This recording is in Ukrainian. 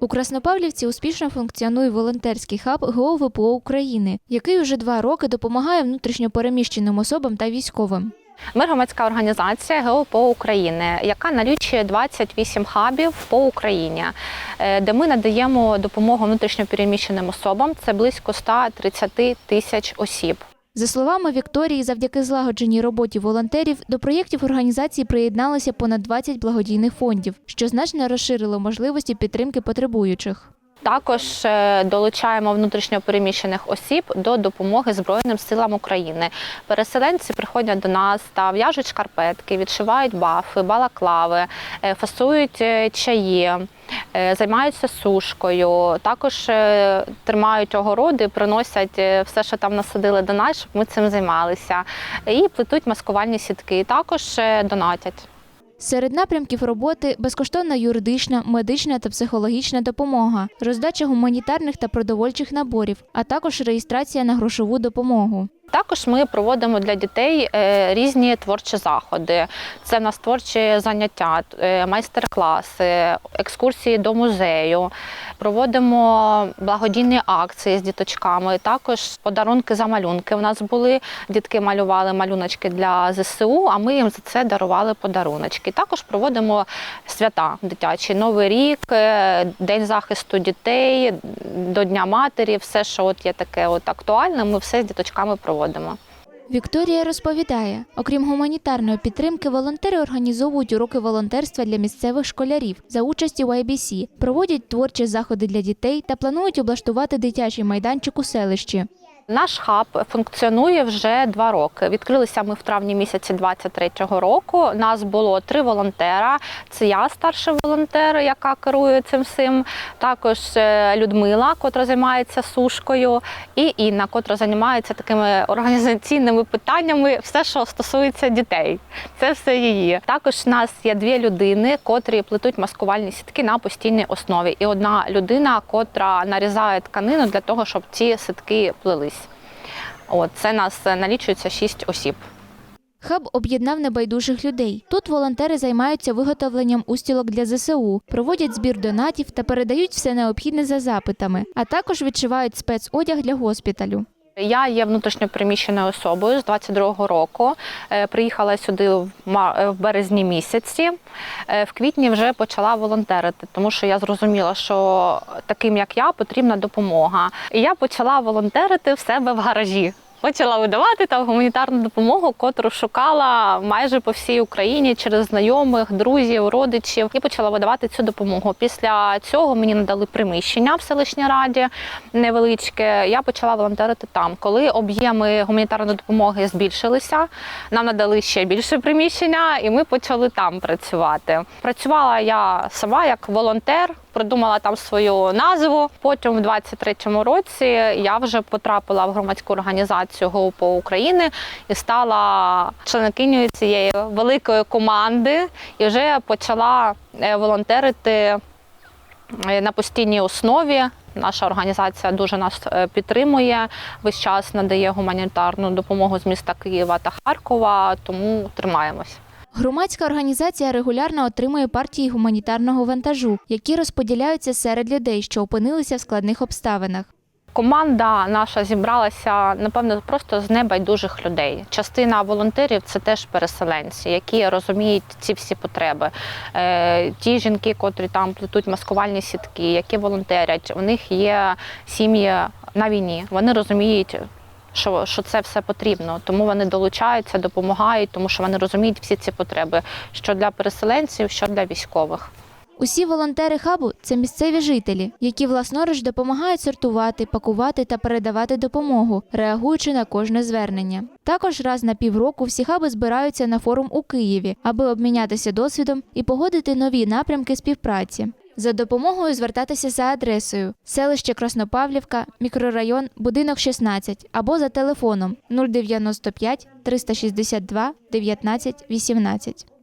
У Краснопавлівці успішно функціонує волонтерський хаб ГО ВПО України, який уже два роки допомагає внутрішньопереміщеним особам та військовим. Ми громадська організація ГОПО України, яка налічує 28 хабів по Україні, е, де ми надаємо допомогу внутрішньопереміщеним особам. Це близько 130 тисяч осіб. За словами Вікторії, завдяки злагодженій роботі волонтерів до проєктів організації приєдналося понад 20 благодійних фондів, що значно розширило можливості підтримки потребуючих. Також е, долучаємо внутрішньопереміщених осіб до допомоги Збройним силам України. Переселенці приходять до нас та в'яжуть шкарпетки, відшивають бафи, балаклави, е, фасують е, чаї. Займаються сушкою, також тримають огороди, приносять все, що там насадили до нас, щоб ми цим займалися. І плетуть маскувальні сітки, також донатять. Серед напрямків роботи безкоштовна юридична, медична та психологічна допомога, роздача гуманітарних та продовольчих наборів, а також реєстрація на грошову допомогу. Також ми проводимо для дітей е, різні творчі заходи. Це в нас творчі заняття, е, майстер-класи, екскурсії до музею. Проводимо благодійні акції з діточками. Також подарунки за малюнки. У нас були дітки малювали малюночки для ЗСУ, а ми їм за це дарували подаруночки. Також проводимо свята дитячі, Новий рік, е, День захисту дітей, до Дня матері. Все, що от є таке от актуальне, ми все з діточками проводимо. Вікторія розповідає, окрім гуманітарної підтримки, волонтери організовують уроки волонтерства для місцевих школярів за участі YBC, проводять творчі заходи для дітей та планують облаштувати дитячий майданчик у селищі. Наш хаб функціонує вже два роки. Відкрилися ми в травні місяці 23-го року. Нас було три волонтера. Це я, старший волонтер, яка керує цим всім. Також е, Людмила, котра займається сушкою, і Інна, котра займається такими організаційними питаннями, все, що стосується дітей. Це все її. Також в нас є дві людини, котрі плетуть маскувальні сітки на постійній основі, і одна людина, котра нарізає тканину для того, щоб ці сітки плелись. От це нас е, налічується шість осіб. Хаб об'єднав небайдужих людей. Тут волонтери займаються виготовленням устілок для ЗСУ, проводять збір донатів та передають все необхідне за запитами, а також відшивають спецодяг для госпіталю. Я є внутрішньопереміщеною особою з 22-го року. Е, Приїхала сюди в е, березні місяці. В квітні вже почала волонтерити, тому що я зрозуміла, що таким як я потрібна допомога. І я почала волонтерити в себе в гаражі. Почала видавати там гуманітарну допомогу, котру шукала майже по всій Україні через знайомих, друзів, родичів. І почала видавати цю допомогу. Після цього мені надали приміщення в селищній раді невеличке. Я почала волонтерити там. Коли об'єми гуманітарної допомоги збільшилися, нам надали ще більше приміщення, і ми почали там працювати. Працювала я сама як волонтер. Придумала там свою назву. Потім, в 23-му році, я вже потрапила в громадську організацію ГОПО України і стала членкинею цієї великої команди, і вже почала е, волонтерити е, на постійній основі. Наша організація дуже нас е, підтримує. Весь час надає гуманітарну допомогу з міста Києва та Харкова, тому тримаємось. Громадська організація регулярно отримує партії гуманітарного вантажу, які розподіляються серед людей, що опинилися в складних обставинах. Команда наша зібралася напевно просто з небайдужих людей. Частина волонтерів це теж переселенці, які розуміють ці всі потреби. Е, ті жінки, котрі там плетуть маскувальні сітки, які волонтерять, у них є сім'ї на війні. Вони розуміють. Що, що це все потрібно, тому вони долучаються, допомагають, тому що вони розуміють всі ці потреби, що для переселенців, що для військових. Усі волонтери хабу це місцеві жителі, які власноруч допомагають сортувати, пакувати та передавати допомогу, реагуючи на кожне звернення. Також раз на півроку всі хаби збираються на форум у Києві, аби обмінятися досвідом і погодити нові напрямки співпраці. За допомогою звертатися за адресою селище Краснопавлівка, мікрорайон, будинок 16 або за телефоном 095 362 19 18.